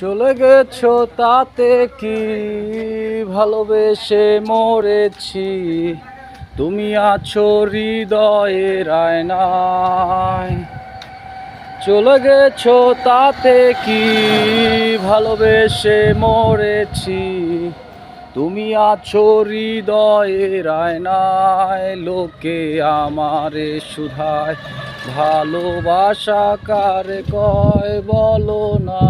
চলে গেছো তাতে কি ভালোবেসে মরেছি? তুমি আছো হৃদয়ের আয়নায় চলে গেছো তাতে কি ভালোবেসে মরেছি? তুমি আছো হৃদয়ের আয়নায় লোকে আমারে সুধায় ভালোবাসা কারে কয় বলো না।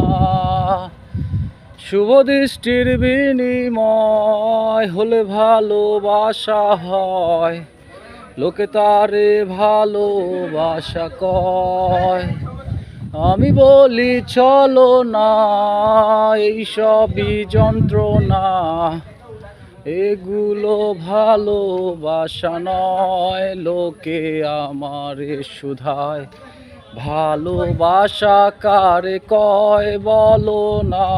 শুভ দৃষ্টির বিনিময় হলে ভালোবাসা হয়। লোকে তারে ভালোবাসা কয়। আমি বলি, চলো না, এই সবই যন্ত্রণা। এগুলো ভালোবাসা নয়, লোকে আমারে সুধায় ভালোবাসা কার কয় বলো না?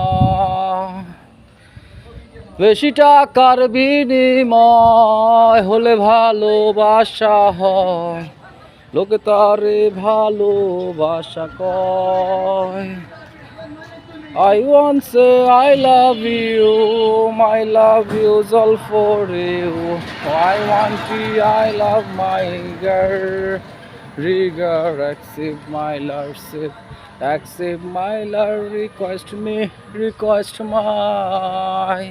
বেশি টাকার বিনিময় হলে ভালোবাসা হয়। লোকে তারে ভালোবাসা কয়। I once I love you my love you জল for you I want I love my girl Rigor, accept my love, accept, my love, request me, request my.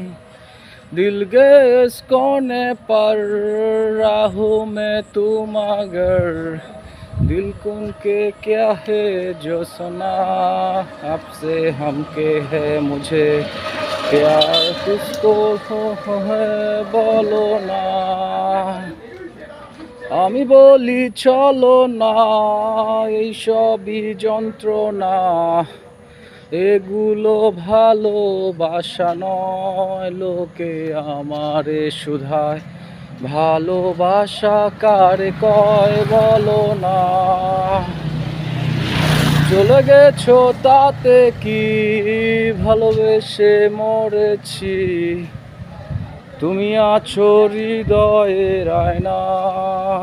दिल के इस कोने पर राहू में तू मगर दिल कुन के क्या है जो सुना आपसे हमके है मुझे प्यार किसको हो है बोलो ना আমি বলি, চলো না, এই সবই যন্ত্রণা। এগুলো ভালোবাসা নয়, লোকে আমারে সুধায় ভালোবাসা কার কয়, বলো না। চলে গেছো তাতে কি? ভালোবেসে মরেছি। তুমি আছো হৃদয়ের আয়নায়